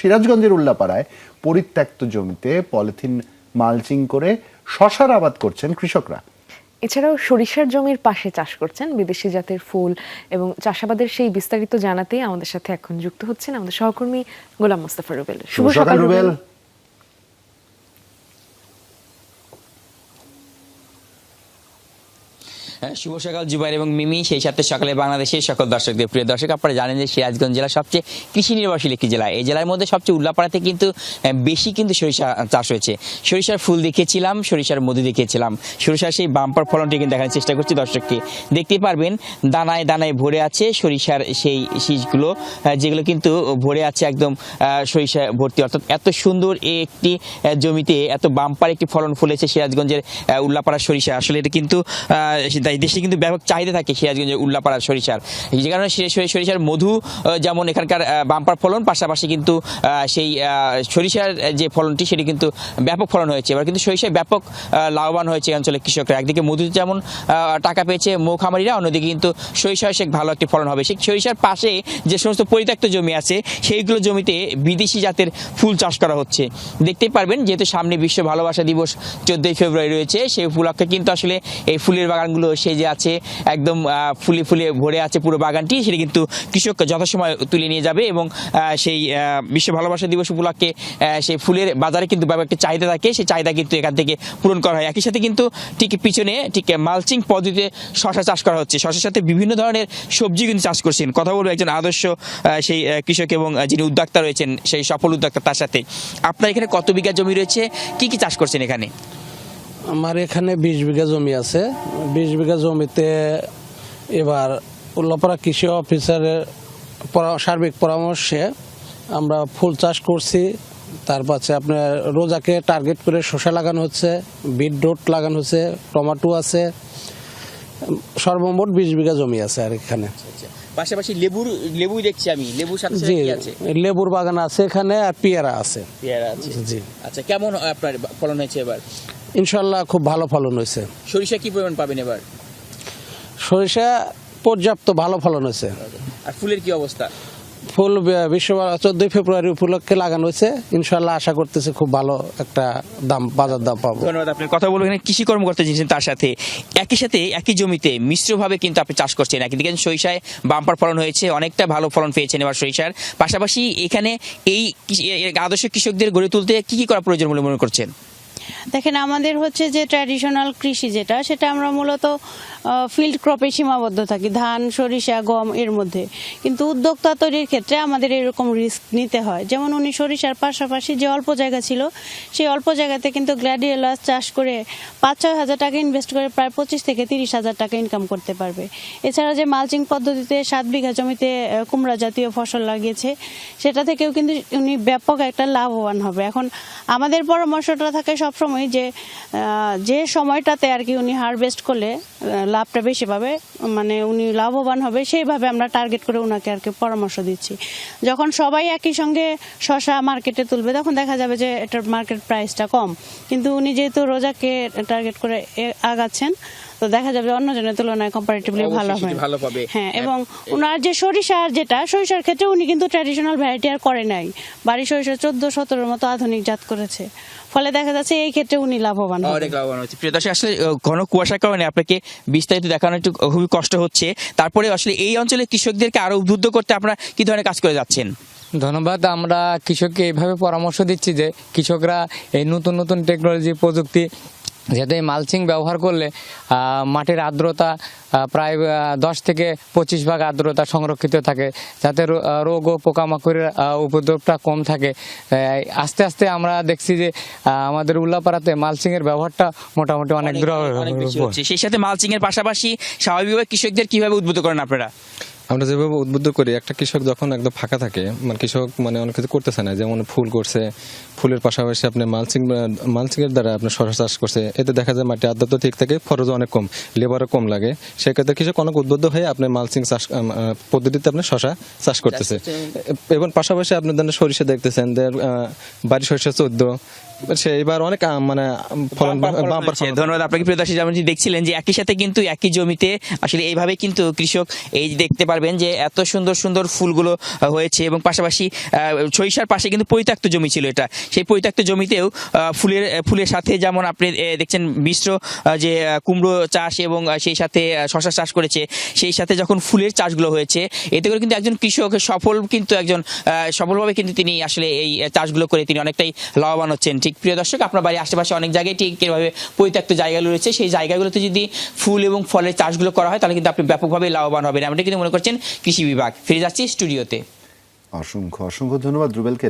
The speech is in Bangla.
সিরাজগঞ্জের উল্লাপাড়ায় পরিত্যক্ত জমিতে পলিথিন মালচিং করে শশার আবাদ করছেন কৃষকরা। এছাড়াও সরিষার জমির পাশে চাষ করছেন বিদেশি জাতের ফুল এবং চাষাবাদের সেই বিস্তারিত জানাতেই আমাদের সাথে এখন যুক্ত হচ্ছেন আমাদের সহকর্মী গোলাম মোস্তাফা রুবেল। শুভ সকাল রুবেল। শুভ সকাল জুবাইর এবং মিমি। সেই সাথে সকালে বাংলাদেশের সকল দর্শকদের। প্রিয় দর্শক আপনারা জানেন যে সিরাজগঞ্জ জেলা সবচেয়ে কৃষি নির্ভরশীল একটি জেলা। এই জেলার মধ্যে সবচেয়ে উল্লাপাড়াতে কিন্তু বেশি কিন্তু সরিষা চাষ হয়েছে। সরিষার ফুল দেখিয়েছিলাম সরিষার মধু দেখিয়েছিলাম সরিষার সেই বাম্পার ফলনটি কিন্তু দেখানোর চেষ্টা করছি দর্শককে। দেখতে পারবেন দানায় দানায় ভরে আছে সরিষার সেই শীষগুলো যেগুলো কিন্তু ভরে আছে একদম সরিষা ভর্তি। অর্থাৎ এত সুন্দর একটি জমিতে এত বাম্পার একটি ফলন ফলেছে সিরাজগঞ্জের আহ, উল্লাপাড়ার সরিষা। আসলে এটা কিন্তু তাই দেশে কিন্তু ব্যাপক চাহিদা থাকে সিরাজগঞ্জের উল্লাপাড়ার সরিষার। যে কারণে সরিষার মধু যেমন এখানকার বাম্পার ফলন, পাশাপাশি কিন্তু সেই সরিষার যে ফলনটি সেটি কিন্তু ব্যাপক ফলন হয়েছে। এবার কিন্তু সরিষায় ব্যাপক লাভবান হয়েছে এই অঞ্চলের কৃষকরা। একদিকে মধু যেমন টাকা পেয়েছে মৌখামারিরা, অন্যদিকে কিন্তু সরিষায় সে ভালো একটি ফলন হবে। সেই সরিষার পাশে যে সমস্ত পরিত্যক্ত জমি আছে, সেইগুলো জমিতে বিদেশি জাতের ফুল চাষ করা হচ্ছে। দেখতেই পারবেন, যেহেতু সামনে বিশ্ব ভালোবাসা দিবস চোদ্দই ফেব্রুয়ারি রয়েছে, সেই উপলক্ষে কিন্তু আসলে এই ফুলের বাগানগুলো সেজে আছে, একদম ফুলে ফুলে ভরে আছে পুরো বাগানটি। সেটা কিন্তু কৃষক যথাসময় তুলে নিয়ে যাবে এবং সেই বিশ্ব ভালোবাসা দিবস উপলক্ষে সেই ফুলের বাজারে কিন্তু একটা চাহিদা থাকে। সেই চাহিদা কিন্তু এখান থেকে পূরণ করা হয়। একই সাথে কিন্তু ঠিক পিছনে, ঠিক মালচিং পদ্ধতিতে শশা চাষ করা হচ্ছে। শশার সাথে বিভিন্ন ধরনের সবজি কিন্তু চাষ করছেন। কথা বলব একজন আদর্শ সেই কৃষক এবং যিনি উদ্যোক্তা রয়েছেন, সেই সফল উদ্যোক্তা তার সাথে। আপনার এখানে কত বিঘা জমি রয়েছে? কি কি চাষ করছেন এখানে? আমার এখানে বিশ বিঘা জমি আছে। বিশ বিঘা জমিতে এবার উল্লাপাড়া কৃষি অফিসারের সার্বিক পরামর্শে আমরা ফুল চাষ করছি। তার পাশে আপনার রোজাকে টার্গেট করে শসা লাগানো হচ্ছে বিটরুট লাগানো হচ্ছে টমাটো আছে। সর্বমোট বিশ বিঘা জমি আছে আর এখানে। পাশাপাশি লেবুর লেবু দেখছি আমি। লেবুর সাথে আছে? লেবুর বাগান আছে এখানে আর পেয়ারা আছে। পেয়ারা আছে। জি। আচ্ছা কেমন আপনার ফলন হয়েছে এবার? ইনশাল্লাহ খুব ভালো ফলন হয়েছে। সরিষা কি পরিমাণ পাবেন এবার? সরিষা পর্যাপ্ত ভালো ফলন হয়েছে। আর ফুলের কি অবস্থা? ফুল বিশ্ব চোদ্দই ফেব্রুয়ারি উপলক্ষে লাগানো হয়েছে। ইনশাল্লাহ আশা করতেছে খুব ভালো একটা দাম বাজার দাম পাবো। ধন্যবাদ আপনার কথা বলব এখানে কৃষি কর্মকর্তা যিনি তার সাথে। একই সাথে একই জমিতে মিশ্রভাবে কিন্তু আপনি চাষ করছেন। একদিকে সরিষায় বাম্পার ফলন হয়েছে অনেকটা ভালো ফলন পেয়েছেন এবার সরিষার। পাশাপাশি এখানে এই আদর্শ কৃষকদের গড়ে তুলতে কি কি করা প্রয়োজন বলে মনে করছেন? দেখেন, আমাদের হচ্ছে যে ট্র্যাডিশনাল কৃষি যেটা, সেটা আমরা মূলত ফিল্ড ক্রপে সীমাবদ্ধ থাকি, ধান, সরিষা, গম এর মধ্যে। কিন্তু উদ্যোক্তা তৈরির ক্ষেত্রে আমাদের এরকম রিস্ক নিতে হয়। যেমন উনি সরিষার পাশাপাশি যে অল্প জায়গা ছিল, সেই অল্প জায়গাতে কিন্তু গ্ল্যাডিওলাস চাষ করে পাঁচ ছয় হাজার টাকা ইনভেস্ট করে প্রায় পঁচিশ থেকে তিরিশ হাজার টাকা ইনকাম করতে পারবে। এছাড়া যে মালচিং পদ্ধতিতে সাত বিঘা জমিতে কুমড়া জাতীয় ফসল লাগিয়েছে, সেটা থেকেও কিন্তু উনি ব্যাপক একটা লাভবান হবে। এখন আমাদের পরামর্শটা থাকে সবসময় যে যে সময়টাতে আর কি উনি হারভেস্ট করলে লাভটা বেশি পাবে মানে উনি লাভবান হবে, সেইভাবে আমরা টার্গেট করে ওনাকে আর কি পরামর্শ দিচ্ছি। যখন সবাই একই সঙ্গে শশা মার্কেটে তুলবে, তখন দেখা যাবে যে এটার মার্কেট প্রাইসটা কম। কিন্তু উনি যেহেতু রোজাকে টার্গেট করে আগাচ্ছেন তো দেখা যাবে অন্যজনের তুলনায় কম্পারেটিভলি ভালো হবে ভালো পাবে। হ্যাঁ এবং ওনার যে সরিষার যেটা সরিষার ক্ষেত্রে উনি কিন্তু ট্র্যাডিশনাল ভ্যারাইটি আর করে নাই। বাড়ি সরিষা চোদ্দ সতেরোর মতো আধুনিক জাত করেছে। ফলে দেখা যাচ্ছে এই ক্ষেত্রে উনি লাভবান অনেক লাভবান হচ্ছে প্রিয় দর্শক আসলে ঘন কুয়াশার কারণে আপনাকে বিস্তারিত দেখানো একটু খুবই কষ্ট হচ্ছে। তারপরে আসলে এই অঞ্চলের কৃষকদেরকে আরও উদ্বুদ্ধ করতে আপনারা কি ধরনের কাজ করে যাচ্ছেন? ধন্যবাদ। আমরা কৃষককে এইভাবে পরামর্শ দিচ্ছি যে কৃষকরা এই নতুন নতুন টেকনোলজি প্রযুক্তি যাতে এই মালচিং ব্যবহার করলে আহ, মাটির আর্দ্রতা প্রায় দশ থেকে পঁচিশ ভাগ আর্দ্রতা সংরক্ষিত থাকে যাতে রোগ ও পোকামাকড়ের আহ, উপদ্রবটা কম থাকে। আস্তে আস্তে আমরা দেখছি যে আহ, আমাদের উল্লাপাড়াতে মালচিংয়ের ব্যবহারটা মোটামুটি অনেক দূর সেই সাথে মালচিং এর পাশাপাশি স্বাভাবিকভাবে কৃষকদের কীভাবে উদ্বুদ্ধ করেন আপনারা? আমরা যেভাবে উদ্বুদ্ধ করি একটা কৃষক যখন একদম ফাঁকা থাকে মানে কৃষক মানে অনেক কিছু করতেছে না যেমন ফুল করছে ফুলের পাশাপাশি আপনি মালচিং মালচিং এর দ্বারা আপনার শশা চাষ করছে এতে দেখা যায় মাটি আর্দ্রতা ঠিক থাকে খরচও অনেক কম লেবারও কম লাগে। সেক্ষেত্রে কৃষক অনেক উদ্বুদ্ধ হয়ে আপনি মালচিং চাষ পদ্ধতিতে আপনি শশা চাষ করতেছে। এবং পাশাপাশি আপনি ধরেন সরিষা দেখতেছেন বাড়ি সরিষা চোদ্দ সে এবার অনেক মানে ফলন বাম্পার ধন্যবাদ। আপনাকে দেখছিলেন যে একই সাথে কিন্তু একই জমিতে আসলে এইভাবে কিন্তু কৃষক এই দেখতে পারবেন যে এত সুন্দর সুন্দর ফুলগুলো হয়েছে এবং পাশাপাশি সরিষার পাশে কিন্তু পরিত্যক্ত জমি ছিল এটা। সেই পরিত্যক্ত জমিতেও ফুলের ফুলের সাথে যেমন আপনি দেখছেন মিশ্র যে কুমড়ো চাষ এবং সেই সাথে শশা চাষ করেছে সেই সাথে যখন ফুলের চাষগুলো হয়েছে এতে করে কিন্তু একজন কৃষক সফল কিন্তু একজন আহ, সফলভাবে কিন্তু তিনি আসলে এই চাষগুলো করে তিনি অনেকটাই লাভবান হচ্ছেন। ঠিক, প্রিয় দর্শক, আপনার বাড়ির আশেপাশে অনেক জায়গায় ঠিক এভাবে পরিত্যক্ত জায়গাগুলো রয়েছে। সেই জায়গাগুলোতে যদি ফুল এবং ফলের চাষগুলো করা হয়, তাহলে কিন্তু আপনি ব্যাপকভাবে লাভবান হবেন। এমনটা কিন্তু মনে করছেন কৃষি বিভাগ। ফিরে যাচ্ছি স্টুডিওতে। অসংখ্য অসংখ্য ধন্যবাদ রুবেলকে।